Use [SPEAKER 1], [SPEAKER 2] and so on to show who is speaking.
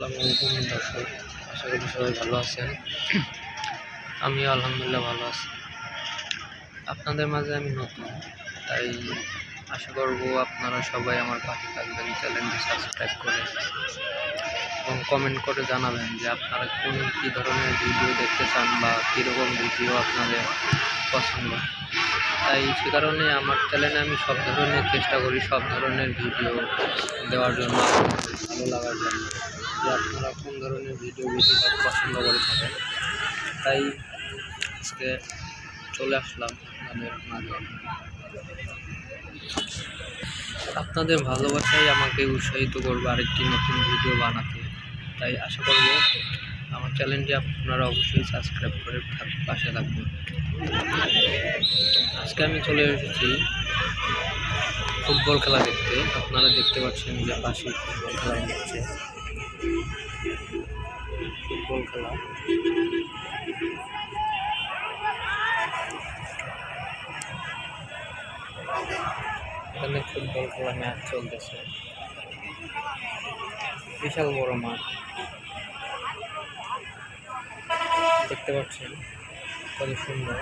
[SPEAKER 1] আসসালামু দর্শক, আশা করি সবাই ভালো আছেন। আমি আলহামদুলিল্লাহ ভালো আছি। আপনাদের মাঝে আমি নতুন, তাই আশা করব আপনারা সবাই আমার পাশে থাকবেন, চ্যানেলটি সাবস্ক্রাইব করে এবং কমেন্ট করে জানাবেন যে আপনারা কোন কী ধরনের ভিডিও দেখতে চান বা কীরকম ভিডিও আপনাদের পছন্দ। তাই সে কারণে আমার চ্যানেলে আমি সব ধরনের চেষ্টা করি, সব ধরনের ভিডিও দেওয়ার জন্য, আপনাদের ভালো লাগার জন্য যে আপনারা কোন ধরনের ভিডিও বেশিরভাগ পছন্দ করে থাকেন তাই আজকে চলে আসলাম আপনাদের মাঝে। আপনাদের ভালোবাসাই আমাকে উৎসাহিত করবে আরেকটি নতুন ভিডিও বানাতে। তাই আশা করব আমার চ্যানেলটি আপনারা অবশ্যই সাবস্ক্রাইব করে পাশে থাকবেন। আজকে আমি চলে এসেছি ফুটবল খেলা দেখতে। আপনারা দেখতে পাচ্ছেন যে পাশে ফুটবল খেলা হচ্ছে। এখানে ফুটবল খেলা ম্যাচ চলতেছে। বিশাল বড় মাঠ। দেখতে পাচ্ছেন কত সুন্দর।